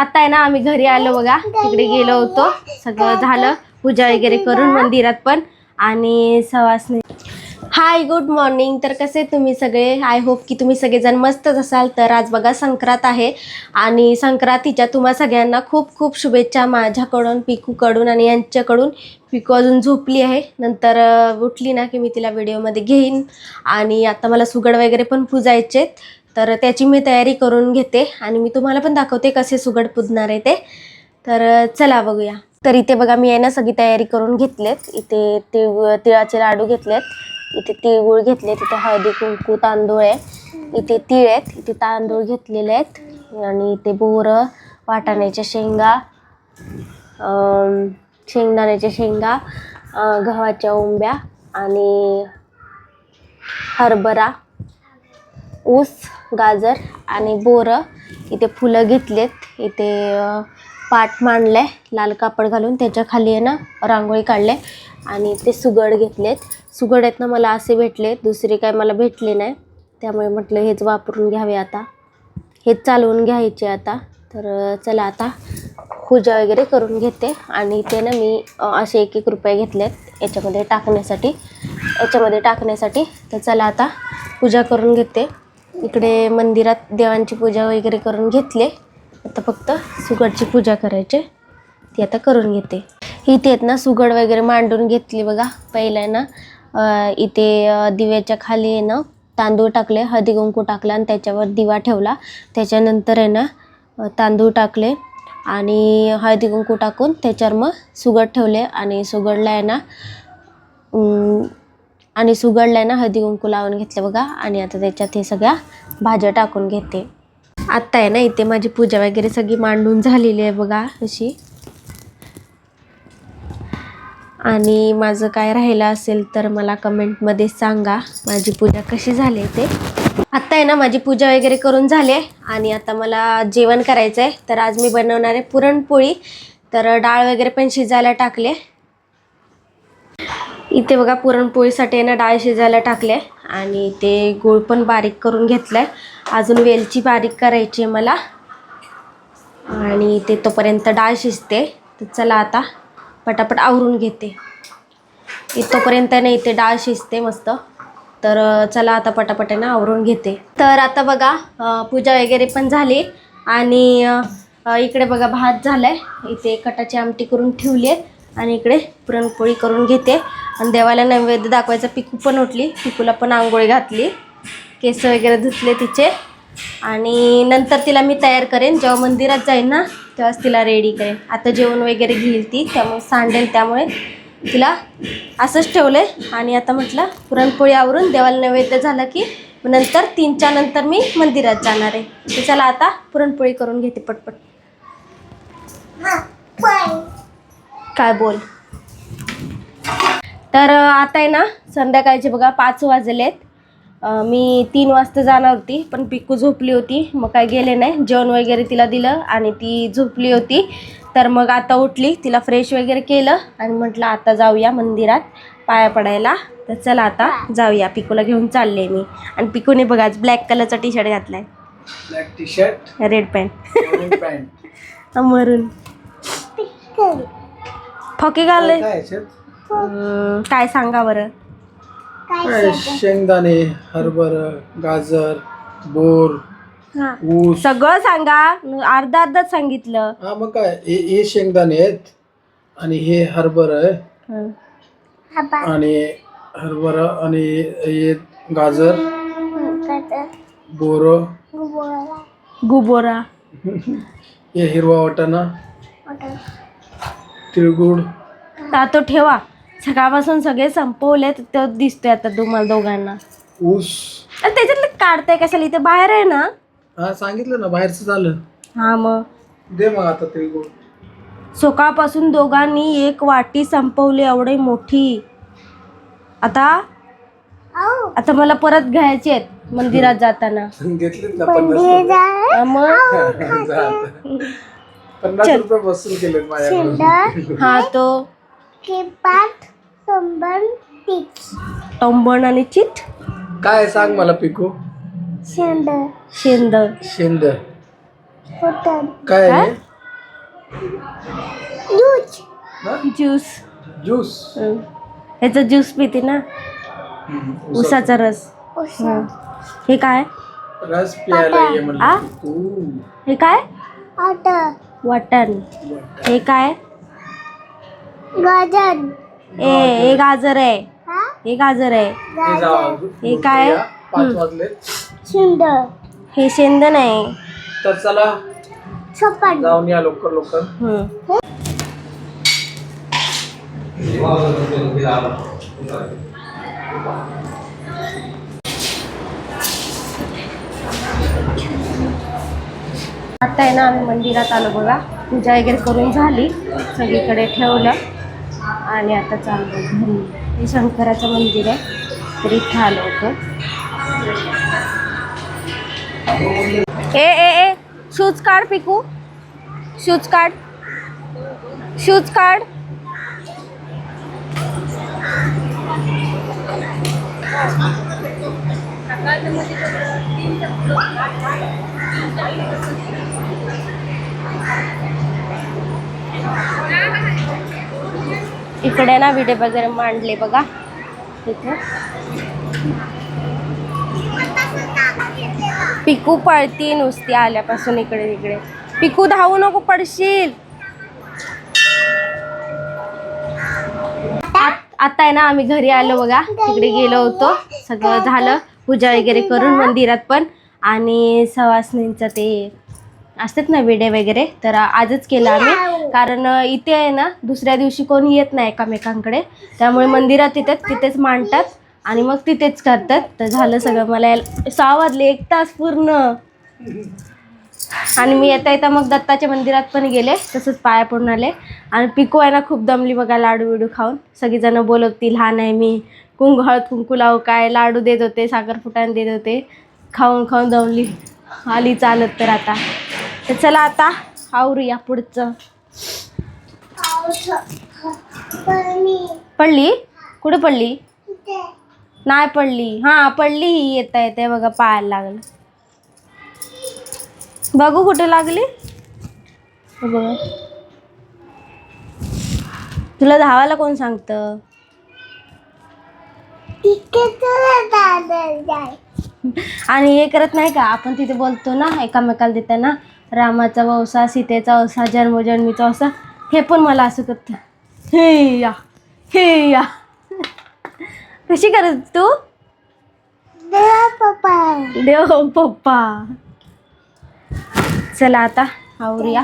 आता आहे ना आम्ही घरी आलो बघा. तिकडे गेलो होतो. सगळं झालं. पूजा वगैरे करून मंदिरात पण. आणि सवासने हाय गुड मॉर्निंग तर कसे तुम्ही सगळे? आय होप की तुम्ही सगळेजण मस्तच असाल. तर आज बघा संक्रांत आहे. आणि संक्रांतीच्या तुम्हा सगळ्यांना खूप खूप शुभेच्छा माझ्याकडून पिकूकडून आणि यांच्याकडून. पिकू अजून झोपली आहे. नंतर उठली ना की मी तिला व्हिडिओमध्ये घेईन. आणि आता मला सुगड वगैरे पण पुजायचे तर त्याची मी तयारी करून घेते आणि मी तुम्हाला पण दाखवते कसे सुगड पुजणार आहे ते. तर चला बघूया. तर इथे बघा मी आहे ना सगळी तयारी करून घेतलेत. इथे तिळ तिळाचे लाडू घेतलेत. इथे तिळगुळ घेतले तिथे हळदी कुंकू तांदूळ आहे. इथे तिळ आहेत. इथे तांदूळ घेतलेले आहेत. आणि इथे बोरं वाटाण्याच्या शेंगा शेंगदाण्याच्या शेंगा गव्हाच्या ओंब्या आणि हरभरा. ऊस गाजर आणि बोरं इथे फुलं घेतलेत. इथे पाट मांडले लाल कापड घालून. त्याच्याखाली आहे ना रांगोळी काढले आणि ते सुगड घेतलेत. सुगड आहेत ना मला असे भेटले. दुसरे काय मला भेटले नाही. त्यामुळे म्हटलं हेच वापरून घ्यावे आता. हेच चालवून घ्यायचे आता. तर चला आता पूजा वगैरे करून घेते. आणि इथे ना मी असे एक एक रुपये घेतलेत याच्यामध्ये टाकण्यासाठी. याच्यामध्ये टाकण्यासाठी तर चला आता पूजा करून घेते. इकडे मंदिरात देवांची पूजा वगैरे करून घेतले. आता फक्त सुगडची पूजा करायची ती आता करून घेते. इथे आहेत ना सुगड वगैरे मांडून घेतली बघा. पहिल्या ना इथे दिव्याच्या खाली आहे ना तांदूळ टाकले हळदी कुंकू टाकला आणि त्याच्यावर दिवा ठेवला. त्याच्यानंतर आहे ना तांदूळ टाकले आणि हळदी कुंकू टाकून त्याच्यावर मग सुगड ठेवले आणि सुगडला आहे ना आणि सुगडला आहे ना हळदी कुंकू लावून घेतलं बघा. आणि आता त्याच्यात हे सगळ्या भाज्या टाकून घेते. आत्ता आहे ना इथे माझी पूजा वगैरे सगळी मांडून झालेली आहे बघा अशी. आणि माझं काय राहिलं असेल तर मला कमेंटमध्ये सांगा माझी पूजा कशी झाली ते. आत्ता आहे ना माझी पूजा वगैरे करून झाली आहे. आणि आता मला जेवण करायचं आहे तर आज मी बनवणार आहे पुरणपोळी. तर डाळ वगैरे पण शिजायला टाकले इथे बघा पुरणपोळीसाठी आहे ना डाळ शिजायला टाकले आणि ते गूळ पण बारीक करून घेतलाय. अजून वेलची बारीक करायची आहे मला. आणि ते तोपर्यंत डाळ शिजते. तर चला आता पटापट आवरून घेते. इथपर्यंत नाही इथे डाळ शिजते मस्त. तर चला आता पटापट ना आवरून घेते. तर आता बघा पूजा वगैरे पण झाली. आणि इकडे बघा भात झालाय. इथे कटाची आमटी करून ठेवली आहे. आणि इकडे पुरणपोळी करून घेते. आणि देवाला नैवेद्य दाखवायचा. पिकू पण उठली. पिकूला पण आंघोळी घातली. केस वगैरे धुतले तिचे. आणि नंतर तिला मी तयार करेन. जेव्हा मंदिरात जाईन ना तेव्हाच तिला रेडी करेन. आता जेवण वगैरे घेईल ती. त्यामुळे सांडेल त्यामुळे तिला असंच ठेवलं आणि आता म्हटलं पुरणपोळी आवरून देवाला नैवेद्य झालं की नंतर तीनच्या नंतर मी मंदिरात जाणार आहे. तर चला आता पुरणपोळी करून घेते पटपट. काय बोल? तर आता आहे ना संध्याकाळचे बघा पाच वाजलेत. मी तीन वाजता जाणार होती पण पिक्कू झोपली होती. मग काय गेले नाही. जेवण वगैरे तिला दिलं आणि ती झोपली होती. तर मग आता उठली तिला फ्रेश वगैरे केलं आणि म्हटलं आता जाऊया मंदिरात पाया पडायला. तर चला आता जाऊया. पिकूला घेऊन चालले मी. आणि पिकूने बघा आज ब्लॅक कलरचा टी शर्ट घातलाय. Black T shirt red pant pant maroon. फॉके घालले. काय सांगा बरं? काय शेंगदाणे हरभर गाजर बोर ऊस. सगळं सांगा. अर्धा अर्धाच सांगितलं. हा मग काय? हे हे शेंगदाणे आहेत आणि हे हरभर आहे. हं. आणि हरभर आणि हे गाजर बोर. गुबोरा. हे हिरवा वाटाणा. तिळगुळ. आता तो ठेवा. सकाळपासून सगळे संपवले तो दिसतोय आता तुम्हाला दोघांना. ऊस. आणि त्याच्यातलं काढताय कशाला? इथे बाहेर आहे ना. हा सांगितलं ना बाहेरचं झालं. हा मग. दे मग आता तिळगुळ सकाळपासून दोघांनी एक वाटी संपवली एवढी मोठी. आता? आता मला परत घ्यायची आहेत मंदिरात जाताना. घेतलीत ना पन्नास रुपये. हा, मग? जा आता. पन्नास रुपये वसूल केलेत माझ्याकडून. हा तो. टोंबण आणि चिट? काय सांग मला पिकू? शेंद शेंद काय आहे? हा? ज्यूस. ज्यूस. ह्याचा ज्यूस पिते ना? उसाचा रस. हं. हे काय? रस प्यायला ये आ? म्हणलं तू हे काय? वाटण. हे काय? गाजर. ए हे गाजर आहे. हे? गाजर आहे. हे हे काय? पाच हम्म. वाजले. सुंदर हे शेंदण आहे. तर चला चपाती जाऊन या लवकर लवकर. हं. आता आहे ना आम्ही मंदिरात आलो बघा. पूजा वगैरे करून झाली. सगळीकडे ठेवलं. आणि आता चाललो घरी. हे शंकराचं मंदिर आहे. तर इथं आलो होतो. ए ए ए शूज काढ पिकू. शूज काढ. शूज काढ. इकडे ना विडे वगैरे मांडले बघा. इथे. पिकू पळती नुसती आल्यापासून इकडे तिकडे. पिकू धावू नको पडशील. आत- आता आहे ना आम्ही घरी आलो बघा. तिकडे गेलो होतो. सगळं झालं. पूजा वगैरे करून मंदिरात पण. आणि सवासनींचं ते असतात ना विडे वगैरे तर आजच केलं आम्ही. कारण इथे आहे ना दुसऱ्या दिवशी कोणी येत नाही एकामेकांकडे. त्यामुळे मंदिरात येतात तिथेच मांडतात आणि मग तिथेच करतात. तर झालं सगळं मला सहा वाजले एक तास पूर्ण. आणि मी येता येता मग दत्ताच्या मंदिरात पण गेले तसंच पाया पडून आले. आणि पिकू आहे ना खूप दमली बघा लाडू बिडू खाऊन. सगळीजणं बोलवती लहान आहे मी कुंकू हळद कुंकू लावू काय? लाडू देत होते साखरपुटाण देत होते. खाऊन खाऊन दमली. आली चालत तर आता. तर चला आता आवरूया पुढचं. पडली? कुठे पडली? नाही पडली. हां पडली. ही येता येते बघा पाहायला लागलं. बघू कुठे लागली. तुला धावायला कोण सांगतं? आणि हे करत नाही का? आपण तिथे बोलतो ना एकामेकाला देताना. रामाचा वंसा सीतेचा वंसा जन्मजन्मीचा वंसा हे पण मला असं करतं हे या हे या. कशी करत तू? पप्पा. देव पप्पा. चला आता आवरूया.